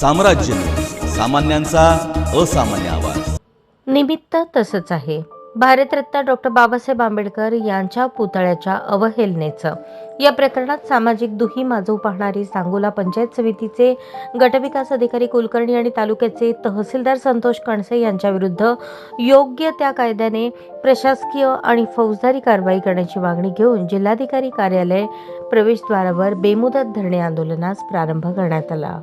साम्राज्य. सामान्यांचा असामान्य आवाज. निमित्त तसंच आहे. भारतरत्न डॉक्टर बाबासाहेब आंबेडकर यांच्या पुतळ्याच्या अवहेलनेचं. या प्रकरणात सामाजिक दुही माजू पाहणारी सांगोला पंचायत समितीचे गटविकास अधिकारी कुलकर्णी आणि तालुक्याचे तहसीलदार संतोष कणसे यांच्याविरुद्ध योग्य त्या कायद्याने प्रशासकीय आणि फौजदारी कारवाई करण्याची मागणी घेऊन जिल्हाधिकारी कार्यालय प्रवेशद्वारावर बेमुदत धरणे आंदोलनास प्रारंभ करण्यात आला.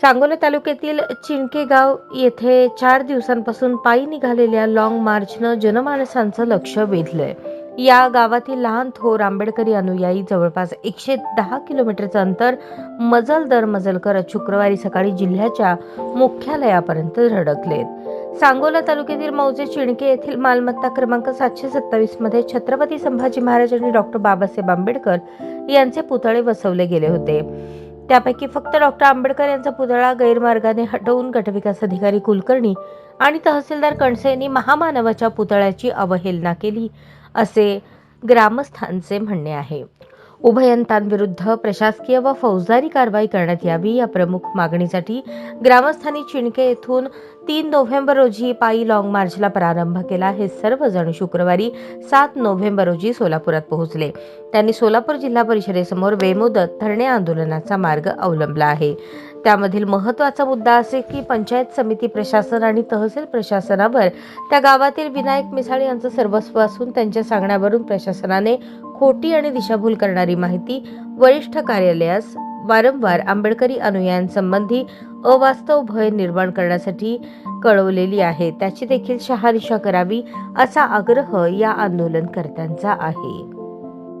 सांगोला तालुक्यातील चिणकेगाव येथे चार दिवसांपासून पायी निघालेल्या लाँग मार्चनं जनमानसांचं लक्ष वेधलंय. या गावातील लहान थोर आंबेडकरी अनुयायी जवळपास एकशे दहा किलोमीटरचं अंतर मजल दर मजल करत शुक्रवारी सकाळी जिल्ह्याच्या मुख्यालयापर्यंत धडकलेत. सांगोला तालुक्यातील मौजे चिणके येथील मालमत्ता क्रमांक सातशे सत्तावीसमध्ये छत्रपती संभाजी महाराज आणि डॉक्टर बाबासाहेब आंबेडकर यांचे पुतळे बसवले गेले होते. त्यापैकी फक्त डॉक्टर आंबेडकर यांचा पुतळा गैरमार्गाने हटवून गटविकास अधिकारी कुलकर्णी आणि तहसीलदार कणसे यांनी महामानवाच्या पुतळ्याची अवहेलना केली असे ग्रामस्थांचे म्हणणे आहे. उभयंतांविरुद्ध प्रशासकीय व फौजदारी कारवाई करण्यात यावी या प्रमुख मागणीसाठी ग्रामस्थांनी चिणके येथून तीन नोव्हेंबर रोजी पायी लाँग मार्चला प्रारंभ केला. हे सर्वजण शुक्रवारी सात नोव्हेंबर रोजी सोलापुरात पोहोचले. त्यांनी सोलापूर जिल्हा परिषदेसमोर बेमुदत धरणे आंदोलनाचा मार्ग अवलंबला आहे. त्यामधील महत्त्वाचा मुद्दा असे की पंचायत समिती प्रशासन आणि तहसील प्रशासनावर त्या गावातील विनायक मिसाळ यांचं सर्वस्व असून त्यांच्या सांगण्यावरून प्रशासनाने खोटी आणि दिशाभूल करणारी माहिती वरिष्ठ कार्यालयास वारंवार आंबेडकरी अनुयायांसंबंधी अवास्तव भय निर्माण करण्यासाठी कळवलेली आहे. त्याची देखील शहानिशा करावी असा आग्रह या आंदोलनकर्त्यांचा आहे.